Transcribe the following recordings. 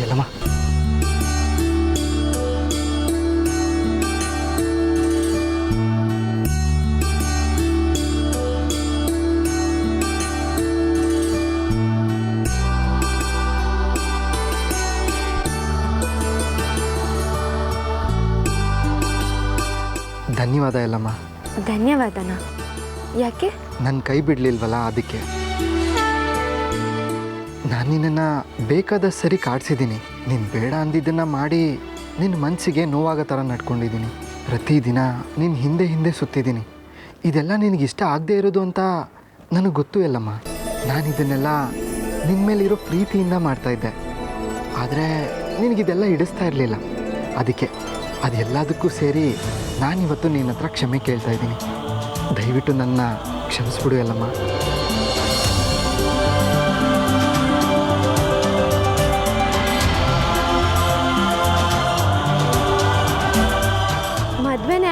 ಎಲ್ಲಮ್ಮ ಧನ್ಯವಾದ ಎಲ್ಲಮ್ಮ. ಧನ್ಯವಾದನ? ಯಾಕೆ? ನನ್ನ ಕೈ ಬಿಡ್ಲಿಲ್ವಲ್ಲ ಅದಕ್ಕೆ. ನಾನು ನಿನ್ನನ್ನು ಬೇಕಾದ ಸರಿ ಕಾಡ್ಸಿದ್ದೀನಿ. ನೀನು ಬೇಡ ಅಂದಿದ್ದನ್ನು ಮಾಡಿ ನಿನ್ನ ಮನಸ್ಸಿಗೆ ನೋವಾಗೋ ಥರ ನಡ್ಕೊಂಡಿದ್ದೀನಿ. ಪ್ರತಿದಿನ ನಿನ್ನ ಹಿಂದೆ ಹಿಂದೆ ಸುತ್ತಿದ್ದೀನಿ. ಇದೆಲ್ಲ ನಿನಗೆ ಇಷ್ಟ ಆಗದೆ ಇರೋದು ಅಂತ ನನಗೆ ಗೊತ್ತು ಎಲ್ಲಮ್ಮ. ನಾನು ಇದನ್ನೆಲ್ಲ ನಿನ್ನ ಮೇಲಿರೋ ಪ್ರೀತಿಯಿಂದ ಮಾಡ್ತಾಯಿದ್ದೆ ಆದರೆ ನಿನಗಿದೆಲ್ಲ ಹಿಡಿಸ್ತಾ ಇರಲಿಲ್ಲ. ಅದಕ್ಕೆ ಅದೆಲ್ಲದಕ್ಕೂ ಸೇರಿ ನಾನಿವತ್ತು ನಿನ್ನ ಹತ್ರ ಕ್ಷಮೆ ಕೇಳ್ತಾ ಇದ್ದೀನಿ. ದಯವಿಟ್ಟು ನನ್ನ ಕ್ಷಮಿಸ್ಬಿಡು ಎಲ್ಲಮ್ಮ.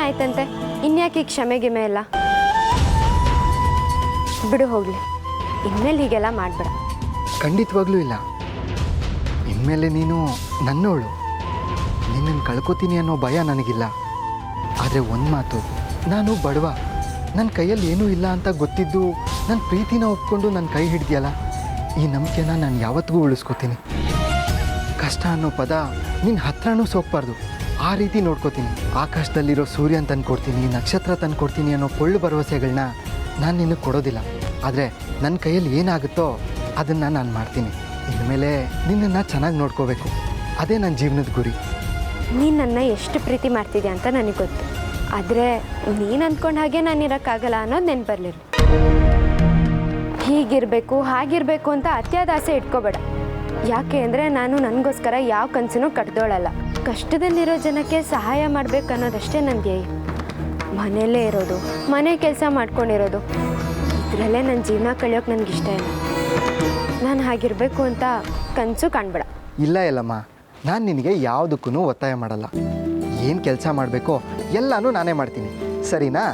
ಆಯ್ತಂತೆ. ಇನ್ಯಾಕೆ ಕ್ಷಮೆ ಗಿಮೆ ಎಲ್ಲ? ಬಿಡು ಹೋಗ್ಲಿ. ಇನ್ಮೇಲೆ ಹೀಗೆಲ್ಲ ಮಾಡಬೇಡ. ಖಂಡಿತವಾಗ್ಲೂ ಇಲ್ಲ. ಇನ್ಮೇಲೆ ನೀನು ನನ್ನೋಳು. ನಿನ್ನನ್ನು ಕಳ್ಕೊತೀನಿ ಅನ್ನೋ ಭಯ ನನಗಿಲ್ಲ. ಆದರೆ ಒಂದು ಮಾತು, ನಾನು ಬಡವ. ನನ್ನ ಕೈಯಲ್ಲಿ ಏನೂ ಇಲ್ಲ ಅಂತ ಗೊತ್ತಿದ್ದು ನನ್ನ ಪ್ರೀತಿನ ಒಪ್ಕೊಂಡು ನನ್ನ ಕೈ ಹಿಡ್ದಿಯಲ್ಲ? ಈ ನಂಬಿಕೆನ ನಾನು ಯಾವತ್ತಿಗೂ ಉಳಿಸ್ಕೊತೀನಿ. ಕಷ್ಟ ಅನ್ನೋ ಪದ ನಿನ್ನ ಹತ್ರನೂ ಸೋಗ್ಬಾರ್ದು ಆ ರೀತಿ ನೋಡ್ಕೋತೀನಿ. ಆಕಾಶದಲ್ಲಿರೋ ಸೂರ್ಯನ ತಂದ್ಕೊಡ್ತೀನಿ, ನಕ್ಷತ್ರ ತಂದ್ಕೊಡ್ತೀನಿ ಅನ್ನೋ ಪೊಳ್ಳು ಭರವಸೆಗಳನ್ನ ನಾನು ನಿನಗೆ ಕೊಡೋದಿಲ್ಲ. ಆದರೆ ನನ್ನ ಕೈಯಲ್ಲಿ ಏನಾಗುತ್ತೋ ಅದನ್ನು ನಾನು ಮಾಡ್ತೀನಿ. ಇನ್ಮೇಲೆ ನಿನ್ನನ್ನು ಚೆನ್ನಾಗಿ ನೋಡ್ಕೋಬೇಕು. ಅದೇ ನನ್ನ ಜೀವನದ ಗುರಿ. ನೀನು ನನ್ನ ಎಷ್ಟು ಪ್ರೀತಿ ಮಾಡ್ತಿದ್ಯಾ ಅಂತ ನನಗೆ ಗೊತ್ತು. ಆದರೆ ನೀನು ಅಂದ್ಕೊಂಡ ಹಾಗೆ ನಾನು ಇರೋಕ್ಕಾಗಲ್ಲ ಅನ್ನೋದು ನೆನ್ಪು ಬರಲಿಲ್ಲ ಹೀಗಿರಬೇಕು, ಹಾಗಿರಬೇಕು ಅಂತ ಅತ್ಯಾದಾಸೆ ಇಟ್ಕೋಬೇಡ. ಯಾಕೆ ಅಂದರೆ ನಾನು ನನಗೋಸ್ಕರ ಯಾವ ಕನಸನ್ನು ಕಟ್ದೋಳಲ್ಲ. ಕಷ್ಟದಲ್ಲಿರೋ ಜನಕ್ಕೆ ಸಹಾಯ ಮಾಡಬೇಕು ಅನ್ನೋದಷ್ಟೇ ನನ್ನ ಧ್ಯೇಯ. ಮನೆಯಲ್ಲೇ ಇರೋದು ಮನೆ ಕೆಲಸ ಮಾಡ್ಕೊಂಡಿರೋದು ಇದರಲ್ಲೇ ನನ್ನ ಜೀವನ ಕಳೆಯೋಕೆ ನನಗೆ ಇಷ್ಟ ಇಲ್ಲ. ನಾನು ಹಾಗಿರಬೇಕು ಅಂತ ಕನಸು ಕಾಣ್ಬೇಡ. ಇಲ್ಲ ಇಲ್ಲಮ್ಮ ನಾನು ನಿನಗೆ ಯಾವುದಕ್ಕೂ ಒತ್ತಾಯ ಮಾಡಲ್ಲ. ಏನು ಕೆಲಸ ಮಾಡಬೇಕೋ ಎಲ್ಲನೂ ನಾನೇ ಮಾಡ್ತೀನಿ. ಸರಿನಾ?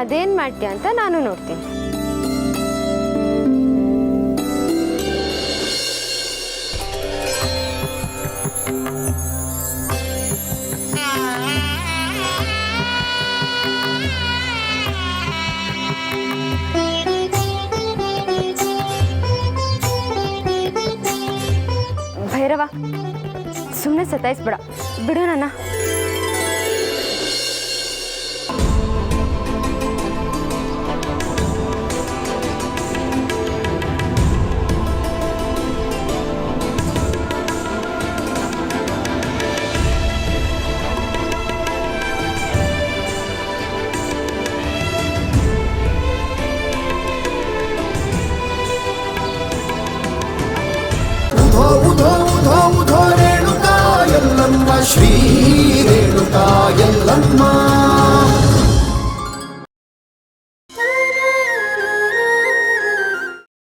ಅದೇನು ಮಾಡ್ತೀಯ ಅಂತ ನಾನು ನೋಡ್ತೀನಿ. ಭೈರವ ಸುಮ್ಮನೆ ಸತಾಯಿಸ್ಬೇಡ ಬಿಡು ನನ್ನ ಉಧೋ ಉಧೋ శ్రీరేణుకాయల్లమ్మా